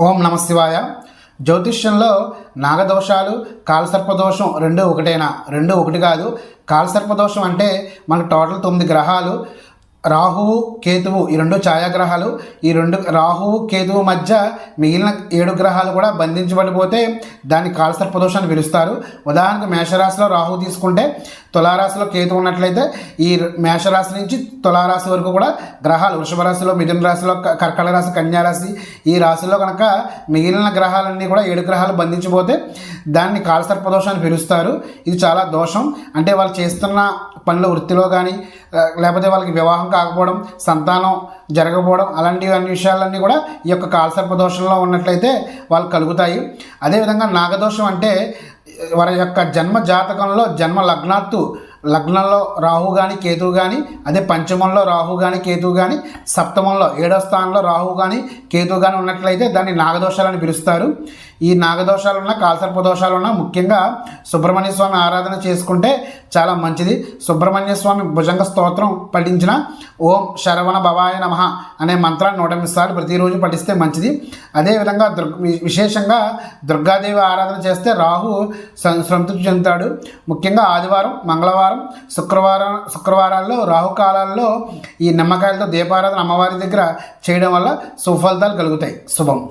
ఓం నమ శివాయ. జ్యోతిష్యంలో నాగదోషాలు కాలసర్పదోషం రెండు ఒకటేనా? రెండు ఒకటి కాదు. కాలసర్పదోషం అంటే మనకు టోటల్ తొమ్మిది గ్రహాలు. రాహువు కేతువు ఈ రెండు ఛాయాగ్రహాలు. ఈ రెండు రాహువు కేతువు మధ్య మిగిలిన ఏడు గ్రహాలు కూడా బంధించబడిపోతే దాన్ని కాలసర్పదోషాన్ని పిలుస్తారు. ఉదాహరణకు మేషరాశిలో రాహువు తీసుకుంటే తులారాశిలో కేతు ఉన్నట్లయితే ఈ మేషరాశి నుంచి తులారాశి వరకు కూడా గ్రహాలు వృషభ రాశిలో మిథున రాశిలో కర్కట రాశి కన్యారాశి ఈ రాశిలో కనుక మిగిలిన గ్రహాలన్నీ కూడా ఏడు గ్రహాలు బంధించిపోతే దాన్ని కాలసర్పదోషాన్ని పిలుస్తారు. ఇది చాలా దోషం. అంటే వాళ్ళు చేస్తున్న పనుల వృత్తిలో కానీ లేకపోతే వాళ్ళకి వివాహం కాకపోవడం సంతానం జరగకపోవడం అలాంటి అన్ని విషయాలన్నీ కూడా ఈ యొక్క కాలసర్పదోషంలో ఉన్నట్లయితే వాళ్ళు కలుగుతాయి. అదేవిధంగా నాగదోషం అంటే వారి యొక్క జన్మ జాతకంలో జన్మ లగ్నాత్తు లగ్నంలో రాహు కానీ కేతువు కానీ అదే పంచమంలో రాహు కానీ కేతువు కానీ సప్తమంలో ఏడో స్థానంలో రాహు కానీ కేతువు కానీ ఉన్నట్లయితే దాన్ని నాగదోషాలని పిలుస్తారు. ఈ నాగదోషాలు ఉన్న కాల్సర్ప దోషాలు ఉన్న ముఖ్యంగా సుబ్రహ్మణ్య స్వామి ఆరాధన చేసుకుంటే చాలా మంచిది. సుబ్రహ్మణ్య స్వామి భుజంగ స్తోత్రం పఠించిన ఓం శరవణ భవాయ నమ అనే మంత్రాన్ని నూట ఎనిమిది సార్లు ప్రతిరోజు పఠిస్తే మంచిది. అదేవిధంగా దుర్గ విశేషంగా దుర్గాదేవి ఆరాధన చేస్తే రాహు సంతృప్తి చెందుతాడు. ముఖ్యంగా ఆదివారం మంగళవారం శుక్రవారం శుక్రవారాల్లో రాహుకాలాల్లో ఈ నిమ్మకాయలతో దీపారాధన అమ్మవారి దగ్గర చేయడం వల్ల సుఫలితాలు కలుగుతాయి. శుభం.